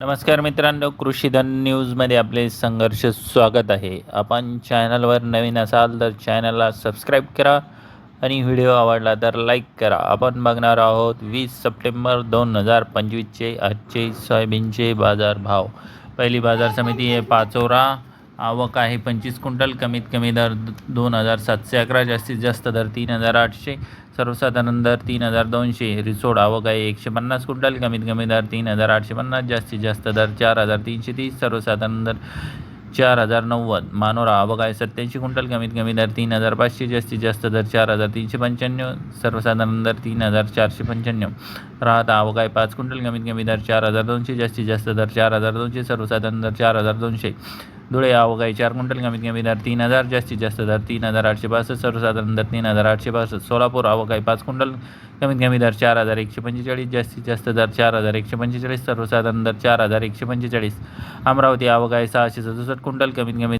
नमस्कार मित्रांनो कृषीधन न्यूजमध्ये आपले संघर्ष स्वागत आहे. आपण चॅनलवर नवीन असाल तर चॅनलला सबस्क्राईब करा आणि व्हिडिओ आवडला तर लाईक करा. आपण बघणार आहोत वीस सप्टेंबर दोन हजार पंचवीसचे आजचे सोयाबीनचे बाजार भाव. पहिली बाजार समिती आहे पाचोरा. आवक आहे. पंचवीस क्विंटल कमीत कमी दर दोन हजार सातशे अकरा जास्तीत जास्त दर तीन हजार आठशे सर्वसाधारण दर तीन हजार दोनशे रिसोड आवक आहे एकशे पन्नास क्विंटल कमीत कमी दर तीन हजार आठशे पन्नास जास्तीत जास्त दर चार हजार तीनशे तीस सर्वसाधारण दर चार हजार नव्वद. मानोरा आवक आहे सत्याऐंशी क्विंटल कमीत कमी दर तीन हजार पाचशे जास्तीत जास्त दर चार हजार तीनशे पंच्याण्णव सर्वसाधारण दर तीन हजार चारशे पंच्याण्णव. राहता आवक आहे पाच क्विंटल कमीत कमी दर चार हजार दोनशे जास्तीत जास्त दर चार हजार दोनशे सर्वसाधारण दर चार हजार दोनशे. धुळे आवक चार क्विंटल कमीत कमी दर तीन हजार जास्तीत जास्त दर तीन हजार आठशे बासष्ट सर्वसाधारण दर तीन हजार आठशे बासष्ट. सोलापूर आवक पाच क्विंटल कमीत कमी दर चार हजार एकशे पंचेचाळीस जास्तीत जास्त दर चार हजार एकशे पंचेचाळीस सर्वसाधारण दर चार हजार एकशे पंचेचाळीस. अमरावती आवक सहाशे सदुसष्ट क्विंटल कमीत कमी